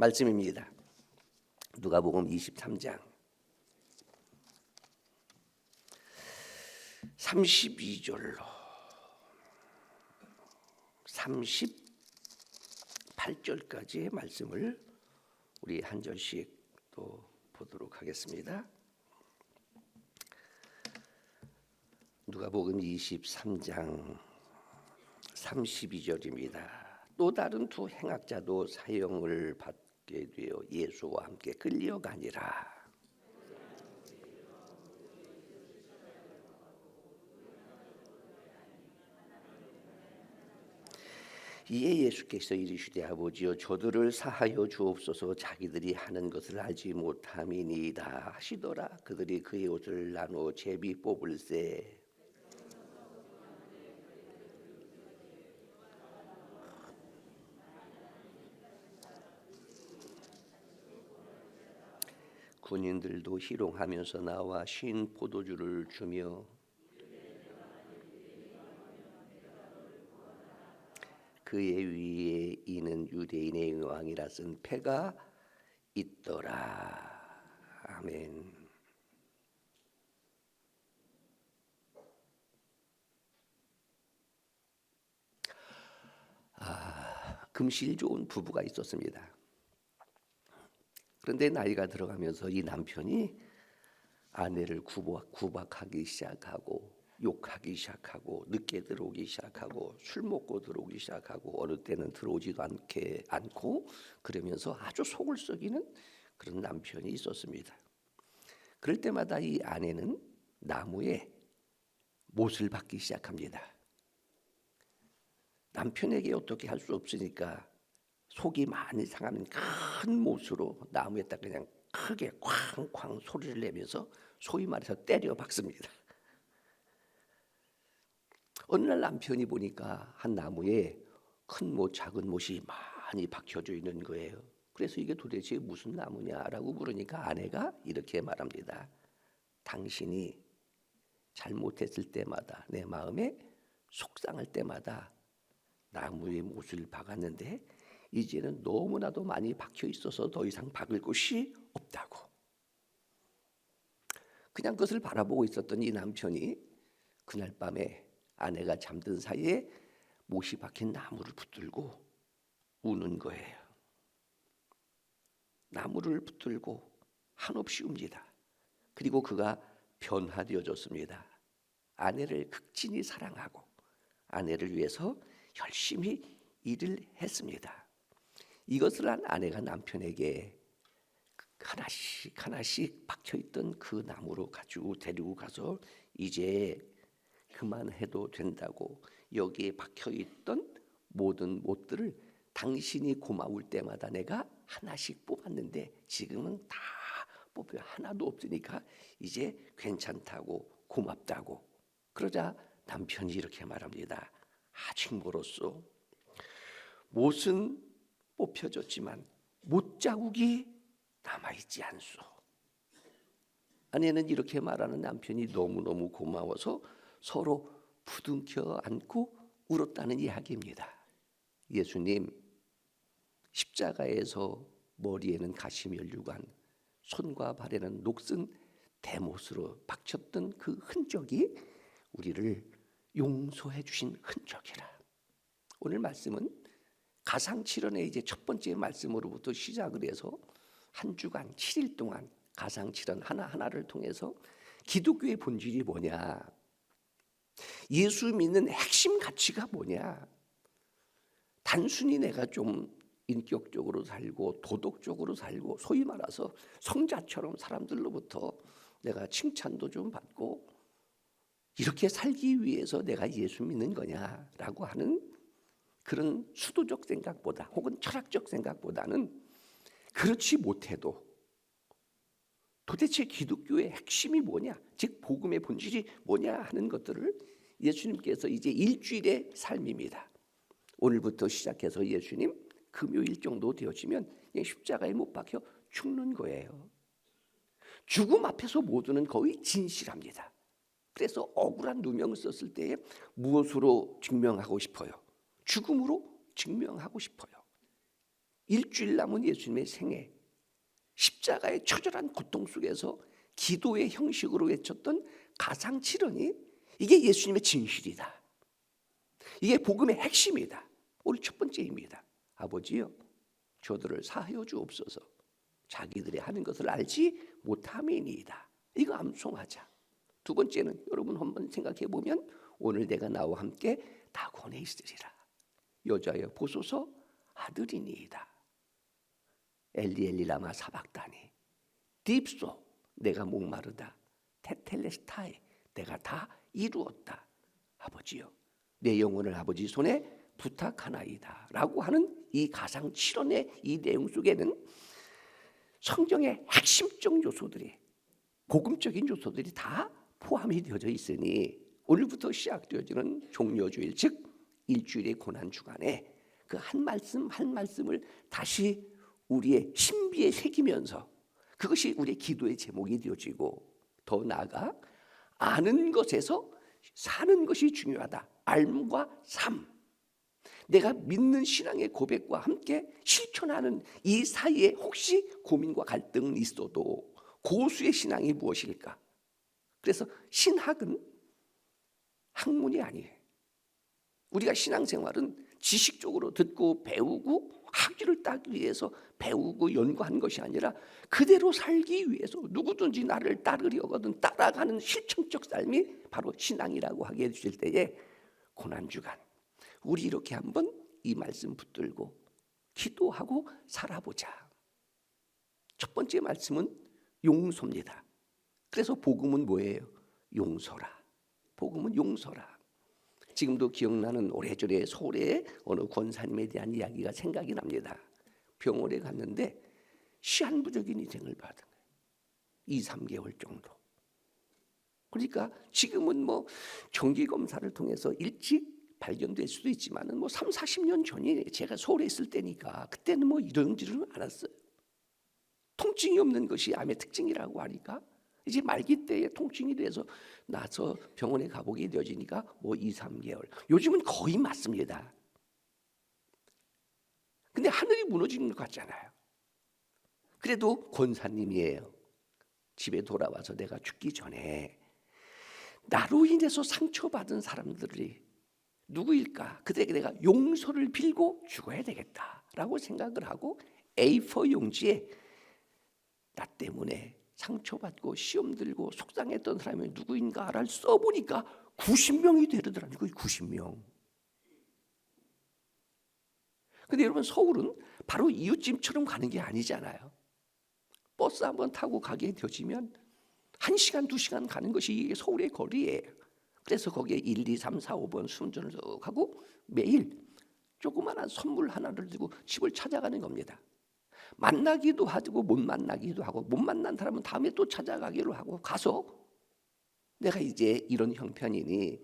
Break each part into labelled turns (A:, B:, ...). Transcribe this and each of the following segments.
A: 말씀입니다. 누가복음 23장 32절로 38절까지의 말씀을 우리 한 절씩 또 보도록 하겠습니다. 누가복음 23장 32절입니다. 또 다른 두 행악자도 사형을 받 게 되어 예수와 함께 끌려가니라. 이에 예수께서 이르시되 아버지여 저들을 사하여 주옵소서 자기들이 하는 것을 알지 못함이니이다 하시더라 그들이 그의 옷을 나누어 제비 뽑을세 군인들도 희롱하면서 나와 신 포도주를 주며 그의 위에 이는 유대인의 왕이라 쓴 패가 있더라. 아멘. 아, 금실 좋은 부부가 있었습니다. 그런데 나이가 들어가면서 이 남편이 아내를 구박, 구박하기 시작하고 욕하기 시작하고 늦게 들어오기 시작하고 술 먹고 들어오기 시작하고 어느 때는 들어오지도 않게 않고 그러면서 아주 속을 썩이는 그런 남편이 있었습니다. 그럴 때마다 이 아내는 나무에 못을 박기 시작합니다. 남편에게 어떻게 할 수 없으니까 속이 많이 상하는 큰 못으로 나무에다 그냥 크게 쾅쾅 소리를 내면서 소위 말해서 때려 박습니다. 어느 날 남편이 보니까 한 나무에 큰 못, 작은 못이 많이 박혀져 있는 거예요. 그래서 이게 도대체 무슨 나무냐라고 물으니까 아내가 이렇게 말합니다. 당신이 잘못했을 때마다 내 마음에 속상할 때마다 나무에 못을 박았는데 이제는 너무나도 많이 박혀 있어서 더 이상 박을 곳이 없다고. 그냥 그것을 바라보고 있었던 이 남편이 그날 밤에 아내가 잠든 사이에 못이 박힌 나무를 붙들고 우는 거예요. 나무를 붙들고 한없이 웁니다. 그리고 그가 변화되어졌습니다. 아내를 극진히 사랑하고 아내를 위해서 열심히 일을 했습니다. 이것을 한 아내가 남편에게 하나씩 하나씩 박혀 있던 그 나무로 가지고 데리고 가서 이제 그만해도 된다고 여기에 박혀 있던 모든 못들을 당신이 고마울 때마다 내가 하나씩 뽑았는데 지금은 다 뽑혀 하나도 없으니까 이제 괜찮다고 고맙다고 그러자 남편이 이렇게 말합니다. 아직 멀었어. 못은 뽑혀졌지만 못 자국이 남아 있지 않소. 아내는 이렇게 말하는 남편이 너무너무 고마워서 서로 부둥켜 안고 울었다는 이야기입니다. 예수님 십자가에서 머리에는 가시면류관, 손과 발에는 녹슨 대못으로 박쳤던 그 흔적이 우리를 용서해 주신 흔적이라. 오늘 말씀은 가상 칠언의 이제 첫 번째 말씀으로부터 시작을 해서 한 주간 7일 동안 가상 칠언 하나하나를 통해서 기독교의 본질이 뭐냐? 예수 믿는 핵심 가치가 뭐냐? 단순히 내가 좀 인격적으로 살고 도덕적으로 살고 소위 말해서 성자처럼 사람들로부터 내가 칭찬도 좀 받고 이렇게 살기 위해서 내가 예수 믿는 거냐라고 하는 그런 수도적 생각보다 혹은 철학적 생각보다는 그렇지 못해도 도대체 기독교의 핵심이 뭐냐, 즉 복음의 본질이 뭐냐 하는 것들을 예수님께서 이제 일주일의 삶입니다. 오늘부터 시작해서 예수님 금요일 정도 되어지면 십자가에 못 박혀 죽는 거예요. 죽음 앞에서 모두는 거의 진실합니다. 그래서 억울한 누명을 썼을 때에 무엇으로 증명하고 싶어요? 죽음으로 증명하고 싶어요. 일주일 남은 예수님의 생애 십자가의 처절한 고통 속에서 기도의 형식으로 외쳤던 가상 칠언이 이게 예수님의 진실이다. 이게 복음의 핵심이다. 오늘 첫 번째입니다. 아버지요, 저들을 사하여 주옵소서. 자기들이 하는 것을 알지 못함이니이다. 이거 암송하자. 두 번째는 여러분 한번 생각해 보면 오늘 내가 나와 함께 낙원에 있으리라. 여자여 보소서 아들이니이다. 엘리 엘리 라마 사박다니 딥소 내가 목마르다. 테텔레스타이 내가 다 이루었다. 아버지요 내 영혼을 아버지 손에 부탁하나이다 라고 하는 이 가상 실언의 이 내용 속에는 성경의 핵심적 요소들이 복음적인 요소들이 다 포함이 되어져 있으니 오늘부터 시작되어지는 종료주일 즉 일주일의 고난 주간에 그 한 말씀 한 말씀을 다시 우리의 신비에 새기면서 그것이 우리의 기도의 제목이 되어지고 더 나아가 아는 것에서 사는 것이 중요하다. 삶과 삶. 내가 믿는 신앙의 고백과 함께 실천하는 이 사이에 혹시 고민과 갈등이 있어도 고수의 신앙이 무엇일까? 그래서 신학은 학문이 아니에요. 우리가 신앙생활은 지식적으로 듣고 배우고 학위를 따기 위해서 배우고 연구한 것이 아니라 그대로 살기 위해서 누구든지 나를 따르려거든 따라가는 실천적 삶이 바로 신앙이라고 하게 되실 때에 고난주간 우리 이렇게 한번 이 말씀 붙들고 기도하고 살아보자. 첫 번째 말씀은 용서입니다. 그래서 복음은 뭐예요? 용서라. 복음은 용서라. 지금도 기억나는 오래전에 서울의 어느 권사님에 대한 이야기가 생각이 납니다. 병원에 갔는데 시한부적인 희생을 받은 거예요. 2, 3개월 정도. 그러니까 지금은 뭐 정기 검사를 통해서 일찍 발견될 수도 있지만은 뭐 3, 40년 전이 제가 서울에 있을 때니까 그때는 뭐 이런 줄은 알았어요. 통증이 없는 것이 암의 특징이라고 하니까 이제 말기 때에 통증이 돼서 나서 병원에 가보게 되어지니까 뭐 2, 3개월. 요즘은 거의 맞습니다. 근데 하늘이 무너지는 것 같잖아요. 그래도 권사님이에요. 집에 돌아와서 내가 죽기 전에 나로 인해서 상처받은 사람들이 누구일까? 그들에게 내가 용서를 빌고 죽어야 되겠다라고 생각을 하고 A4 용지에 나 때문에 상처받고 시험 들고 속상했던 사람이 누구인가를 써보니까 90명이 되더라고요. 90명. 근데 여러분 서울은 바로 이웃집처럼 가는 게 아니잖아요. 버스 한번 타고 가게 되어지면 1시간, 2시간 가는 것이 서울의 거리예요. 그래서 거기에 1, 2, 3, 4, 5번 순전을 하고 매일 조그마한 선물 하나를 들고 집을 찾아가는 겁니다. 만나기도 하고 못 만나기도 하고 못 만난 사람은 다음에 또 찾아가기로 하고 가서 내가 이제 이런 형편이니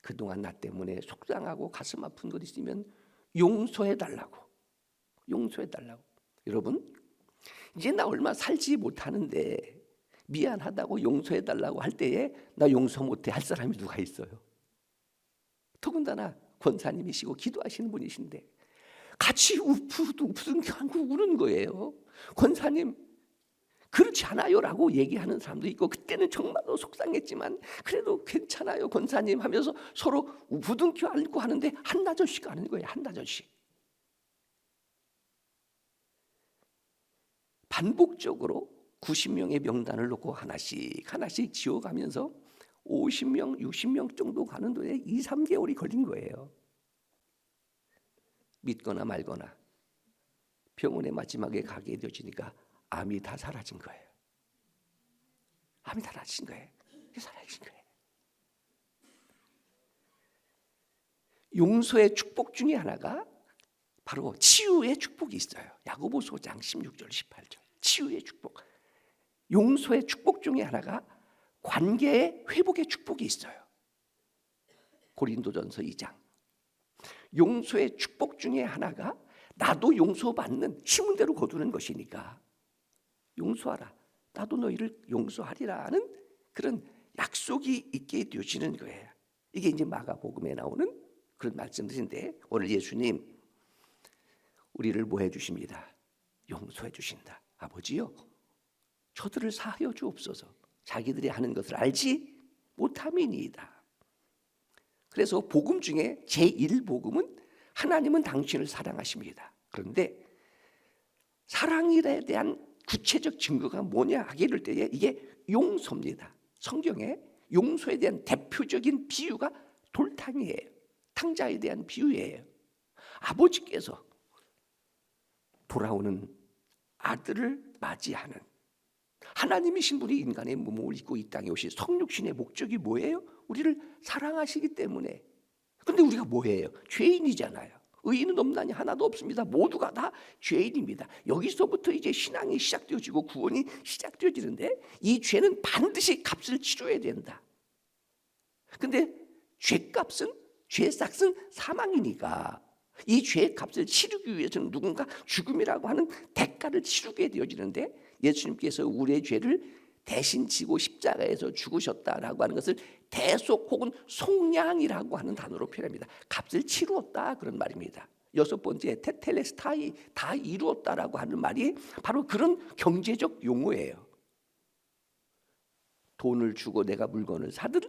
A: 그동안 나 때문에 속상하고 가슴 아픈 것 있으면 용서해 달라고 용서해 달라고 여러분 이제 나 얼마 살지 못하는데 미안하다고 용서해 달라고 할 때에 나 용서 못해 할 사람이 누가 있어요? 더군다나 권사님이시고 기도하시는 분이신데 같이 우프둥우프둥하고 우는 거예요. 권사님 그렇지 않아요라고 얘기하는 사람도 있고 그때는 정말로 속상했지만 그래도 괜찮아요 권사님 하면서 서로 부둥켜 안고 하는데 한나절씩 하는 거예요 한나절씩 반복적으로 90명의 명단을 놓고 하나씩 하나씩 지워가면서 50명 60명 정도 가는 데에 2, 3개월이 걸린 거예요 믿거나 말거나 병원에 마지막에 가게 되어지니까 암이 다 사라진 거예요. 암이 다 사라진 거예요. 사라진 거예요. 용서의 축복 중에 하나가 바로 치유의 축복이 있어요. 야고보 소 장 16절 18절. 치유의 축복. 용서의 축복 중에 하나가 관계의 회복의 축복이 있어요. 고린도전서 2장 용서의 축복 중에 하나가 나도 용서받는 힘은 대로 거두는 것이니까 용서하라. 나도 너희를 용서하리라는 그런 약속이 있게 되어지는 거예요. 이게 이제 마가복음에 나오는 그런 말씀들인데 오늘 예수님 우리를 뭐 해 주십니다. 용서해 주신다. 아버지요, 저들을 사하여 주옵소서. 자기들이 하는 것을 알지 못함이니이다. 그래서 복음 중에 제1복음은 하나님은 당신을 사랑하십니다. 그런데 사랑에 대한 구체적 증거가 뭐냐 될 때에 이게 용서입니다. 성경에 용서에 대한 대표적인 비유가 돌탕이에요. 탕자에 대한 비유예요. 아버지께서 돌아오는 아들을 맞이하는 하나님이신 분이 인간의 몸을 입고 이 땅에 오신 성육신의 목적이 뭐예요? 우리를 사랑하시기 때문에. 근데 우리가 뭐예요? 죄인이잖아요. 의인은 없나니 하나도 없습니다. 모두가 다 죄인입니다. 여기서부터 이제 신앙이 시작되어지고 구원이 시작되어지는데 이 죄는 반드시 값을 치러야 된다. 근데 죄값은 죄삭은 사망이니까 이 죄의 값을 치르기 위해서는 누군가 죽음이라고 하는 대가를 치르게 되어지는데 예수님께서 우리의 죄를 대신 지고 십자가에서 죽으셨다라고 하는 것을 대속 혹은 속량이라고 하는 단어로 표현합니다. 값을 치루었다 그런 말입니다. 여섯 번째 테텔레스타이 다 이루었다라고 하는 말이 바로 그런 경제적 용어예요. 돈을 주고 내가 물건을 사든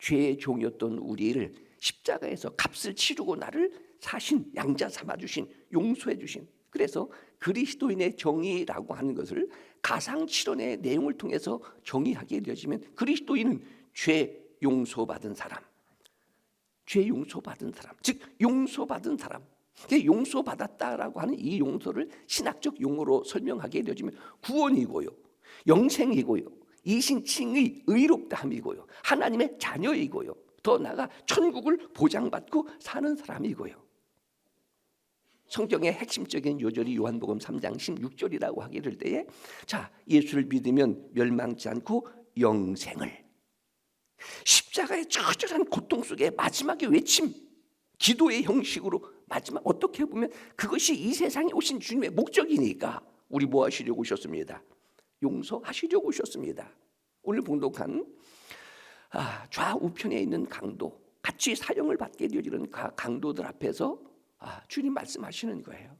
A: 죄의 종이었던 우리를 십자가에서 값을 치르고 나를 사신 양자 삼아 주신 용서해 주신 그래서 그리스도인의 정의라고 하는 것을 가상 실현의 내용을 통해서 정의하게 되어지면 그리스도인은 죄 용서받은 사람, 죄 용서받은 사람, 즉 용서받은 사람. 용서받았다라고 하는 이 용서를 신학적 용어로 설명하게 되어지면 구원이고요, 영생이고요, 이신칭의 의롭다함이고요, 하나님의 자녀이고요, 더 나아가 천국을 보장받고 사는 사람이고요. 성경의 핵심적인 요절이 요한복음 3장 16절이라고 하게 될 때에 자 예수를 믿으면 멸망치 않고 영생을 십자가의 처절한 고통 속에 마지막의 외침 기도의 형식으로 마지막 어떻게 보면 그것이 이 세상에 오신 주님의 목적이니까 우리 뭐 하시려고 오셨습니다. 용서하시려고 오셨습니다. 오늘 봉독한 아, 좌우편에 있는 강도 같이 사형을 받게 되어지는 강도들 앞에서 아, 주님 말씀하시는 거예요.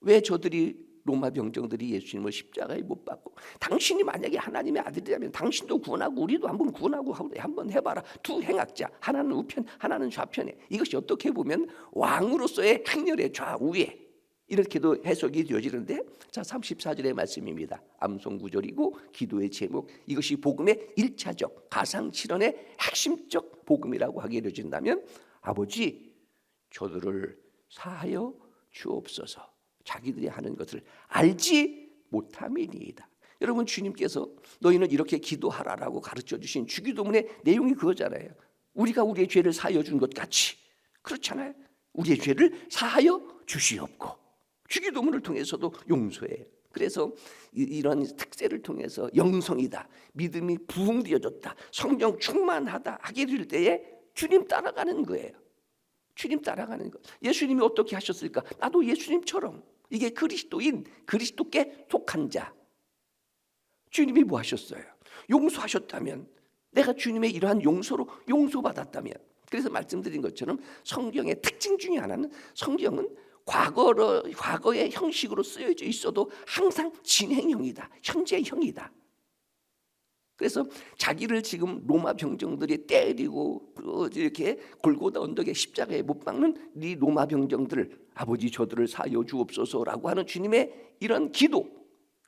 A: 왜 저들이 로마 병정들이 예수님을 십자가에 못 박고 당신이 만약에 하나님의 아들이라면 당신도 구원하고 우리도 한번 구원하고 한번 해봐라 두 행악자 하나는 우편 하나는 좌편에 이것이 어떻게 보면 왕으로서의 행렬의 좌우에 이렇게도 해석이 되어지는데 자 34절의 말씀입니다. 암송 구절이고 기도의 제목 이것이 복음의 일차적 가상 실현의 핵심적 복음이라고 하게 되어진다면 아버지 저들을 사하여 주옵소서. 자기들이 하는 것을 알지 못함이니이다. 여러분 주님께서 너희는 이렇게 기도하라라고 가르쳐 주신 주기도문의 내용이 그거잖아요. 우리가 우리의 죄를 사하여 준 것 같이 그렇잖아요. 우리의 죄를 사하여 주시옵고 주기도문을 통해서도 용서해요. 그래서 이런 특세를 통해서 영성이다, 믿음이 부흥되어졌다, 성령 충만하다 하게 될 때에 주님 따라가는 거예요. 주님 따라가는 것. 예수님이 어떻게 하셨을까? 나도 예수님처럼 이게 그리스도인 그리스도께 속한 자. 주님이 뭐 하셨어요? 용서하셨다면 내가 주님의 이러한 용서로 용서받았다면 그래서 말씀드린 것처럼 성경의 특징 중에 하나는 성경은 과거로 과거의 형식으로 쓰여져 있어도 항상 진행형이다. 현재형이다. 그래서 자기를 지금 로마 병정들이 때리고 이렇게 골고다 언덕에 십자가에 못 박는 이 로마 병정들 아버지 저들을 사여 주옵소서라고 하는 주님의 이런 기도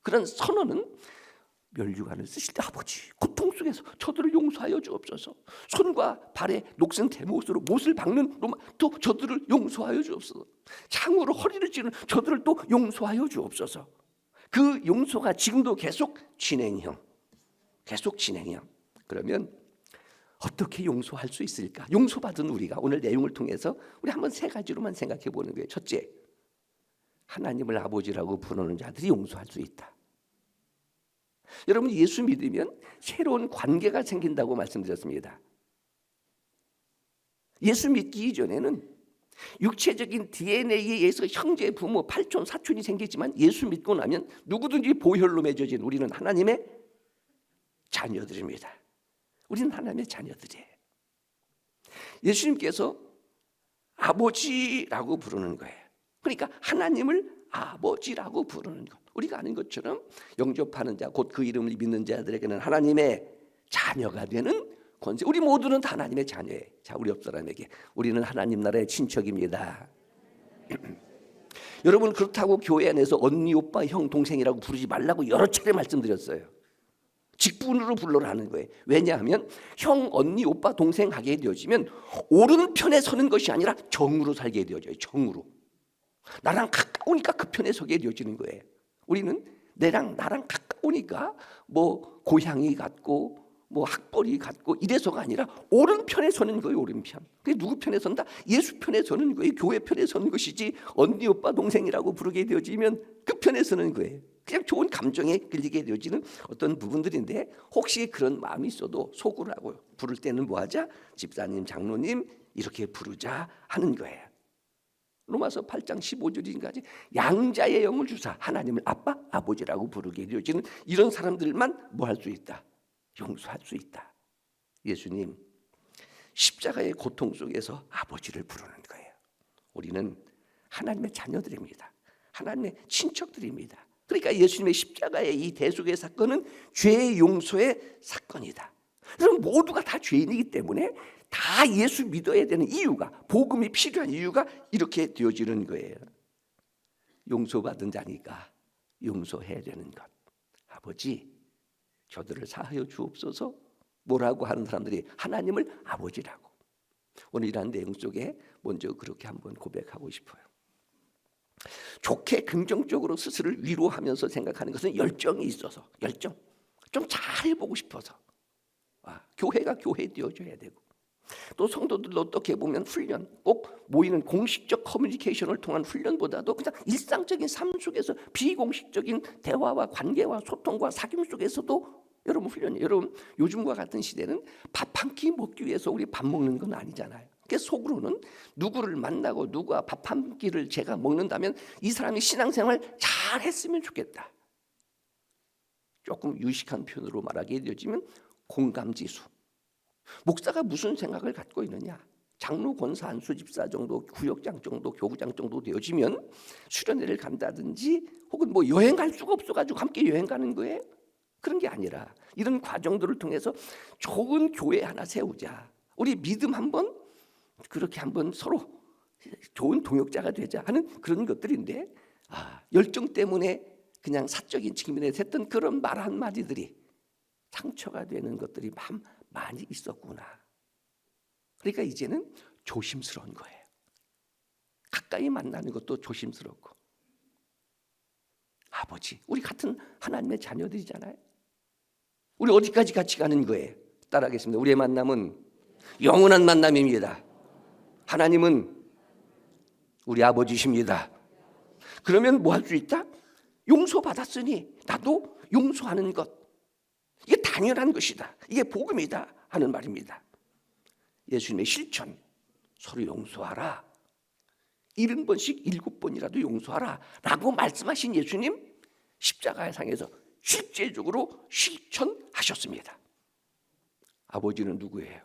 A: 그런 선언은 멸류관을 쓰실 때 아버지 고통 속에서 저들을 용서하여 주옵소서. 손과 발에 녹슨 대못으로 못을 박는 로마 또 저들을 용서하여 주옵소서. 창으로 허리를 찌는 저들을 또 용서하여 주옵소서. 그 용서가 지금도 계속 진행형 계속 진행해요. 그러면 어떻게 용서할 수 있을까? 용서받은 우리가 오늘 내용을 통해서 우리 한번 세 가지로만 생각해 보는 거예요. 첫째, 하나님을 아버지라고 부르는 자들이 용서할 수 있다. 여러분 예수 믿으면 새로운 관계가 생긴다고 말씀드렸습니다. 예수 믿기 이전에는 육체적인 DNA에 의해서 형제, 부모, 팔촌, 사촌이 생기지만 예수 믿고 나면 누구든지 보혈로 맺어진 우리는 하나님의 자녀들입니다. 우리는 하나님의 자녀들이에요. 예수님께서 아버지라고 부르는 거예요. 그러니까 하나님을 아버지라고 부르는 것. 우리가 아는 것처럼 영접하는 자, 곧 그 이름을 믿는 자들에게는 하나님의 자녀가 되는 권세. 우리 모두는 다 하나님의 자녀예요. 자, 우리 옆 사람에게 우리는 하나님 나라의 친척입니다. 여러분 그렇다고 교회 안에서 언니, 오빠, 형, 동생이라고 부르지 말라고 여러 차례 말씀드렸어요. 직분으로 불러라는 거예요. 왜냐하면 형, 언니, 오빠, 동생 하게 되어지면 옳은 편에 서는 것이 아니라 정으로 살게 되어져요. 정으로. 나랑 가까우니까 그 편에 서게 되어지는 거예요. 우리는 내랑 나랑 가까우니까 뭐 고향이 같고 뭐 학벌이 같고 이래서가 아니라 옳은 편에 서는 거예요. 옳은 편. 그게 누구 편에 선다? 예수 편에 서는 거예요. 교회 편에 서는 것이지 언니 오빠 동생이라고 부르게 되어지면 그 편에 서는 거예요. 그냥 좋은 감정에 끌리게 되어지는 어떤 부분들인데 혹시 그런 마음이 있어도 속으로 하고요. 부를 때는 뭐 하자? 집사님, 장로님 이렇게 부르자 하는 거예요. 로마서 8장 15절인가지 양자의 영을 주사 하나님을 아빠 아버지라고 부르게 되어지는 이런 사람들만 뭐 할 수 있다 용서할 수 있다 예수님 십자가의 고통 속에서 아버지를 부르는 거예요 우리는 하나님의 자녀들입니다 하나님의 친척들입니다 그러니까 예수님의 십자가의 이 대속의 사건은 죄의 용서의 사건이다 그럼 모두가 다 죄인이기 때문에 다 예수 믿어야 되는 이유가 복음이 필요한 이유가 이렇게 되어지는 거예요. 용서받은 자니까 용서해야 되는 것. 아버지, 저들을 사하여 주옵소서. 뭐라고 하는 사람들이 하나님을 아버지라고. 오늘 이런 내용 속에 먼저 그렇게 한번 고백하고 싶어요. 좋게 긍정적으로 스스로를 위로하면서 생각하는 것은 열정이 있어서 열정. 좀 잘해보고 싶어서. 아, 교회가 교회 되어줘야 되고. 또 성도들도 어떻게 보면 훈련 꼭 모이는 공식적 커뮤니케이션을 통한 훈련보다도 그냥 일상적인 삶 속에서 비공식적인 대화와 관계와 소통과 사귐 속에서도 여러분 훈련이 여러분 요즘과 같은 시대는 밥 한 끼 먹기 위해서 우리 밥 먹는 건 아니잖아요. 그 속으로는 누구를 만나고 누가 밥 한 끼를 제가 먹는다면 이 사람이 신앙생활 잘 했으면 좋겠다. 조금 유식한 표현으로 말하게 되어지면 공감지수. 목사가 무슨 생각을 갖고 있느냐? 장로, 권사, 안수 집사 정도, 구역장 정도, 교구장 정도 되어지면 수련회를 간다든지 혹은 뭐 여행 갈 수가 없어가지고 함께 여행 가는 거예요. 그런 게 아니라 이런 과정들을 통해서 좋은 교회 하나 세우자. 우리 믿음 한번 그렇게 한번 서로 좋은 동역자가 되자 하는 그런 것들인데 아, 열정 때문에 그냥 사적인 측면에 했던 그런 말 한마디들이 상처가 되는 것들이 참 많이 있었구나. 그러니까 이제는 조심스러운 거예요. 가까이 만나는 것도 조심스럽고. 아버지, 우리 같은 하나님의 자녀들이잖아요. 우리 어디까지 같이 가는 거예요? 따라하겠습니다. 우리의 만남은 영원한 만남입니다. 하나님은 우리 아버지십니다. 그러면 뭐 할 수 있다? 용서받았으니 나도 용서하는 것. 이게 당연한 것이다. 이게 복음이다 하는 말입니다. 예수님의 실천 서로 용서하라. 일흔 번씩 일곱 번이라도 용서하라 라고 말씀하신 예수님 십자가의 상에서 실제적으로 실천하셨습니다. 아버지는 누구예요?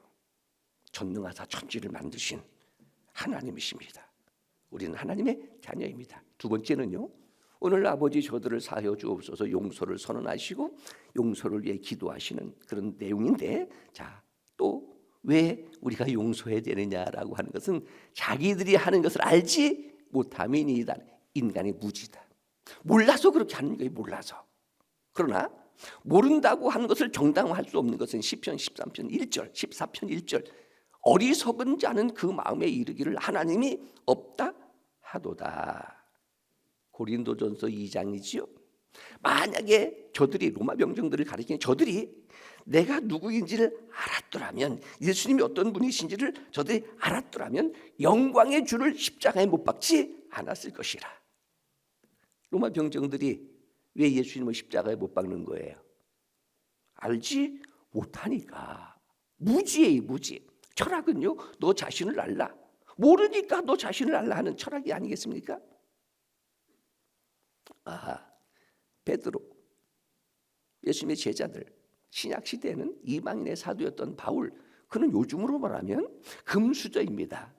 A: 전능하사 천지를 만드신 하나님이십니다. 우리는 하나님의 자녀입니다. 두 번째는요. 오늘 아버지 저들을 사하여 주옵소서 용서를 선언하시고 용서를 위해 기도하시는 그런 내용인데 자또 왜 우리가 용서해야 되느냐라고 하는 것은 자기들이 하는 것을 알지 못함이니이다 인간의 무지다 몰라서 그렇게 하는 거예요 몰라서 그러나 모른다고 하는 것을 정당화할 수 없는 것은 시편 13편 1절 14편 1절 어리석은 자는 그 마음에 이르기를 하나님이 없다 하도다 고린도전서 2장이지요. 만약에 저들이 로마 병정들을 가리키는 저들이 내가 누구인지를 알았더라면 예수님이 어떤 분이신지를 저들이 알았더라면 영광의 주를 십자가에 못 박지 않았을 것이라. 로마 병정들이 왜 예수님을 십자가에 못 박는 거예요? 알지 못하니까 무지의 무지. 철학은요, 너 자신을 알라. 모르니까 너 자신을 알라 하는 철학이 아니겠습니까? 아, 베드로 예수님의 제자들 신약 시대에는 이방인의 사도였던 바울 그는 요즘으로 말하면 금수저입니다.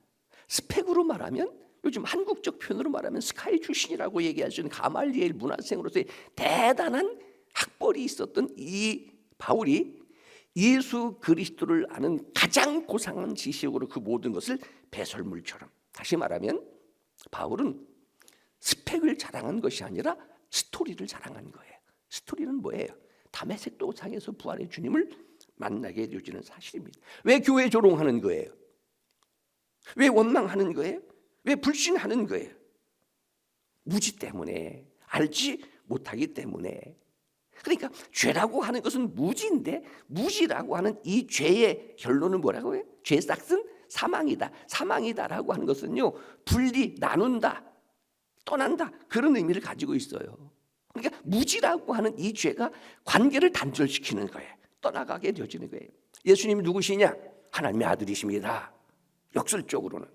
A: 스펙으로 말하면 요즘 한국적 표현으로 말하면 스카이 출신이라고 얘기할 수 있는 가말리엘 문화생으로서의 대단한 학벌이 있었던 이 바울이 예수 그리스도를 아는 가장 고상한 지식으로 그 모든 것을 배설물처럼 다시 말하면 바울은 스펙을 자랑한 것이 아니라 스토리를 자랑한 거예요. 스토리는 뭐예요? 담에색 도상에서 부활의 주님을 만나게 되어지는 사실입니다. 왜 교회 조롱하는 거예요? 왜 원망하는 거예요? 왜 불신하는 거예요? 무지 때문에 알지 못하기 때문에 그러니까 죄라고 하는 것은 무지인데 무지라고 하는 이 죄의 결론은 뭐라고 해요? 죄 싹은 사망이다. 사망이다라고 하는 것은요 분리 나눈다, 떠난다 그런 의미를 가지고 있어요. 그러니까 무지라고 하는 이 죄가 관계를 단절시키는 거예요. 떠나가게 되어지는 거예요. 예수님이 누구시냐? 하나님의 아들이십니다. 역설적으로는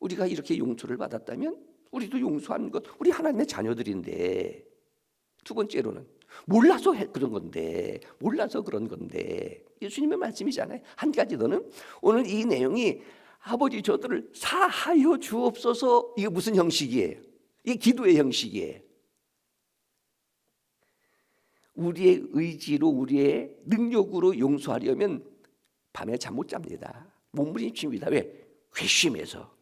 A: 우리가 이렇게 용서를 받았다면 우리도 용서하는 것 우리 하나님의 자녀들인데 두 번째로는 몰라서 해- 그런 건데 몰라서 그런 건데 예수님의 말씀이잖아요. 한 가지 더는 오늘 이 내용이 아버지 저들을 사하여 주옵소서 이게 무슨 형식이에요? 이게 기도의 형식이에요. 우리의 의지로 우리의 능력으로 용서하려면 밤에 잠 못 잡니다. 몸부림칩니다. 왜? 괘씸해서.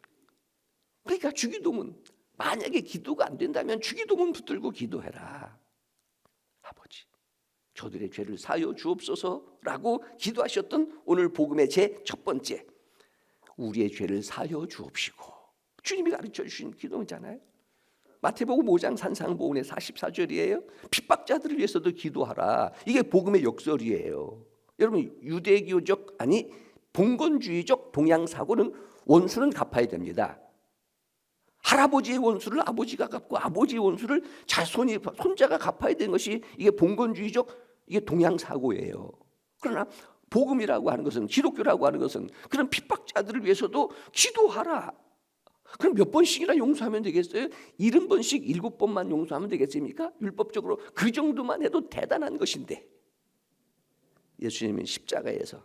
A: 그러니까 주기도문 만약에 기도가 안 된다면 주기도문 붙들고 기도해라. 아버지, 저들의 죄를 사여 주옵소서라고 기도하셨던 오늘 복음의 제 첫 번째 우리의 죄를 사여 주옵시고 주님이 가르쳐 주신 기도잖아요. 마태복음 5장 산상보훈의 44절이에요. 핍박자들을 위해서도 기도하라. 이게 복음의 역설이에요. 여러분 유대교적 아니 봉건주의적 동양 사고는 원수는 갚아야 됩니다. 할아버지의 원수를 아버지가 갚고 아버지의 원수를 자손이 손자가 갚아야 되는 것이 이게 봉건주의적 이게 동양 사고예요. 그러나 복음이라고 하는 것은 기독교라고 하는 것은 그런 핍박자들을 위해서도 기도하라. 그럼 몇 번씩이나 용서하면 되겠어요? 일흔 번씩 일곱 번만 용서하면 되겠습니까? 율법적으로 그 정도만 해도 대단한 것인데 예수님은 십자가에서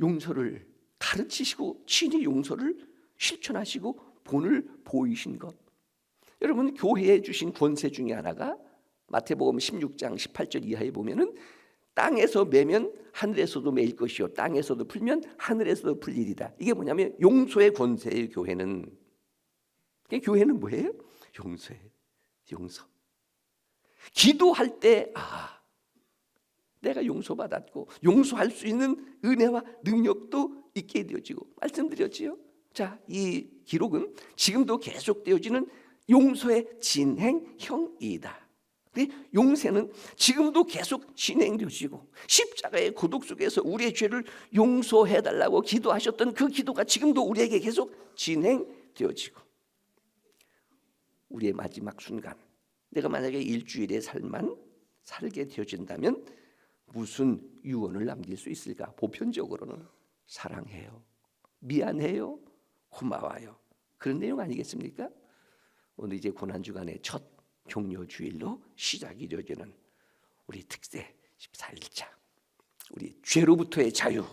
A: 용서를 가르치시고 친히 용서를 실천하시고 본을 보이신 것. 여러분 교회에 주신 권세 중에 하나가 마태복음 16장 18절 이하에 보면은 땅에서 매면 하늘에서도 매일 것이요 땅에서도 풀면 하늘에서도 풀리리다. 이게 뭐냐면 용서의 권세의 교회는 그게 교회는 뭐예요? 용서예 용서. 기도할 때 아, 내가 용서받았고 용서할 수 있는 은혜와 능력도 있게 되어지고 말씀드렸지요. 자, 이 기록은 지금도 계속되어지는 용서의 진행형이다. 용세는 지금도 계속 진행되어지고 십자가의 고독 속에서 우리의 죄를 용서해 달라고 기도하셨던 그 기도가 지금도 우리에게 계속 진행되어지고 우리의 마지막 순간 내가 만약에 일주일의 삶만 살게 되어진다면 무슨 유언을 남길 수 있을까? 보편적으로는 사랑해요, 미안해요, 고마워요. 그런 내용 아니겠습니까? 오늘 이제 고난 주간의 첫 종료 주일로 시작이 되어지는 우리 특세 14일차 우리 죄로부터의 자유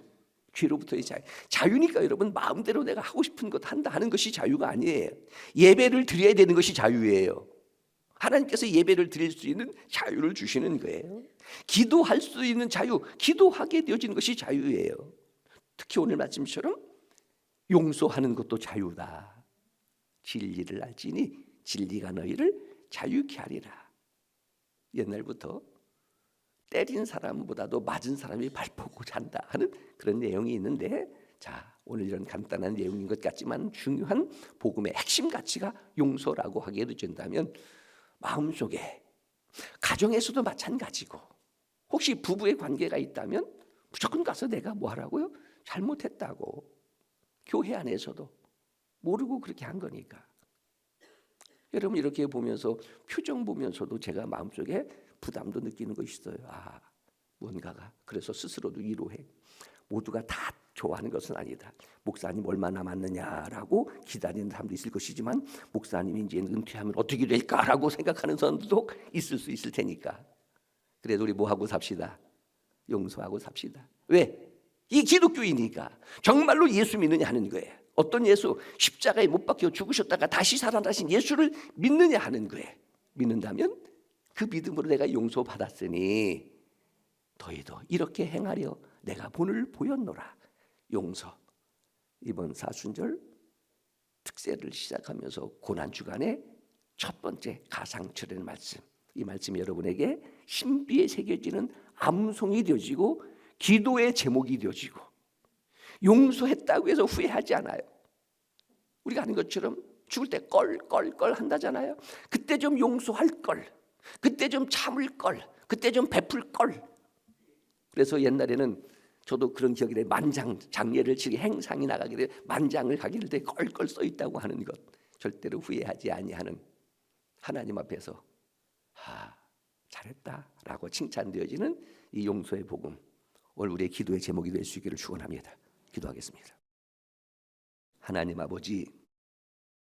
A: 죄로부터의 자유. 자유니까 여러분 마음대로 내가 하고 싶은 것 한다 하는 것이 자유가 아니에요. 예배를 드려야 되는 것이 자유예요. 하나님께서 예배를 드릴 수 있는 자유를 주시는 거예요. 기도할 수 있는 자유 기도하게 되어지는 것이 자유예요. 특히 오늘 말씀처럼 용서하는 것도 자유다 진리를 알지니 진리가 너희를 자유케 하리라. 옛날부터 때린 사람보다도 맞은 사람이 발포고 잔다 하는 그런 내용이 있는데 자 오늘 이런 간단한 내용인 것 같지만 중요한 복음의 핵심 가치가 용서라고 하게 된다면 마음속에 가정에서도 마찬가지고 혹시 부부의 관계가 있다면 무조건 가서 내가 뭐 하라고요? 잘못했다고 교회 안에서도 모르고 그렇게 한 거니까 여러분 이렇게 보면서 표정 보면서도 제가 마음속에 부담도 느끼는 것이 있어요. 아, 뭔가가 그래서 스스로도 위로해. 모두가 다 좋아하는 것은 아니다. 목사님 얼마 남았느냐라고 기다리는 사람도 있을 것이지만 목사님이 이제 은퇴하면 어떻게 될까라고 생각하는 사람도 있을 수 있을 테니까. 그래도 우리 뭐 하고 삽시다. 용서하고 삽시다. 왜? 이 기독교인이니까 정말로 예수 믿느냐 하는 거예요. 어떤 예수 십자가에 못 박혀 죽으셨다가 다시 살아나신 예수를 믿느냐 하는 거예요. 믿는다면 그 믿음으로 내가 용서받았으니 너희도 이렇게 행하려 내가 본을 보였노라. 용서. 이번 사순절 특세를 시작하면서 고난 주간에 첫 번째 가상철의 말씀. 이 말씀이 여러분에게 신비에 새겨지는 암송이 되어지고 기도의 제목이 되어지고 용서했다고 해서 후회하지 않아요. 우리가 하는 것처럼 죽을 때 껄껄껄 한다잖아요. 그때 좀 용서할 걸. 그때 좀 참을 걸. 그때 좀 베풀 걸. 그래서 옛날에는 저도 그런 기억이 나요. 만장 장례를 치기 행상이 나가게 돼 만장을 가길 때 껄껄 써 있다고 하는 것 절대로 후회하지 아니하는 하나님 앞에서 아 잘했다라고 칭찬되어지는 이 용서의 복음 오늘 우리의 기도의 제목이 될 수 있기를 축원합니다. 기도하겠습니다. 하나님 아버지